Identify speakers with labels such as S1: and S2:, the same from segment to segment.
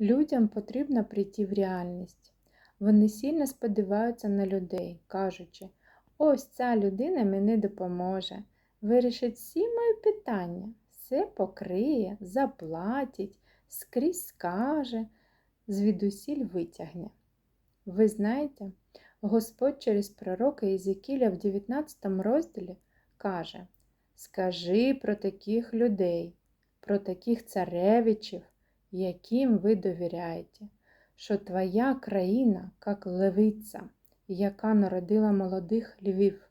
S1: Людям потрібно прийти в реальність. Вони сильно сподіваються на людей, кажучи, ось ця людина мені допоможе, вирішить всі мої питання, все покриє, заплатить, скрізь скаже, звідусіль витягне. Ви знаєте, Господь через пророка Єзекіля в 19 розділі каже: Скажи про таких людей, про таких царевичів, яким ви довіряєте, що твоя країна, як левиця, яка народила молодих львів.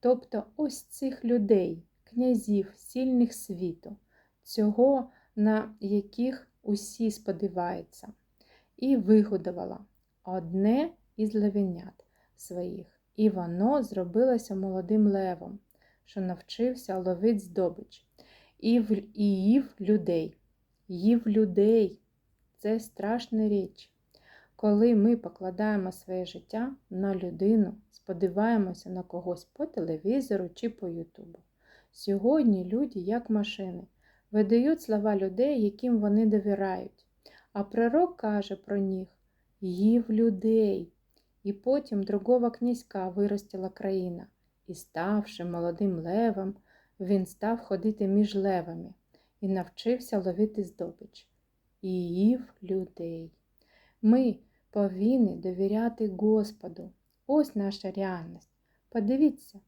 S1: Тобто ось цих людей, князів, сильних світу, цього, на яких усі сподіваються, і вигодувала одне із левенят своїх, і воно зробилося молодим левом, що навчився ловить здобич, і, в, і їв людей. Їв людей. Це страшна річ. Коли ми покладаємо своє життя на людину, сподіваємося на когось по телевізору чи по Ютубу. Сьогодні люди, як машини, видають слова людей, яким вони довіряють. А пророк каже про них їв людей. І потім другого князька виростила країна, і, ставши молодим левом, він став ходити між левами і навчився ловити здобич. І їв людей. Ми повинні довіряти Господу. Ось наша реальність. Подивіться,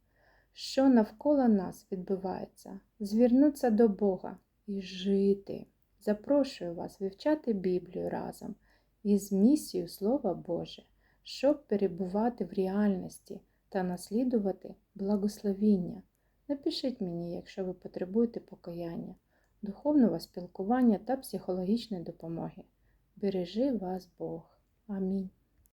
S1: що навколо нас відбувається, звернутися до Бога і жити. Запрошую вас вивчати Біблію разом із місією Слова Боже, щоб перебувати в реальності та наслідувати благословіння. Напишіть мені, якщо ви потребуєте покаяння, духовного спілкування та психологічної допомоги. Бережи вас Бог. Амінь.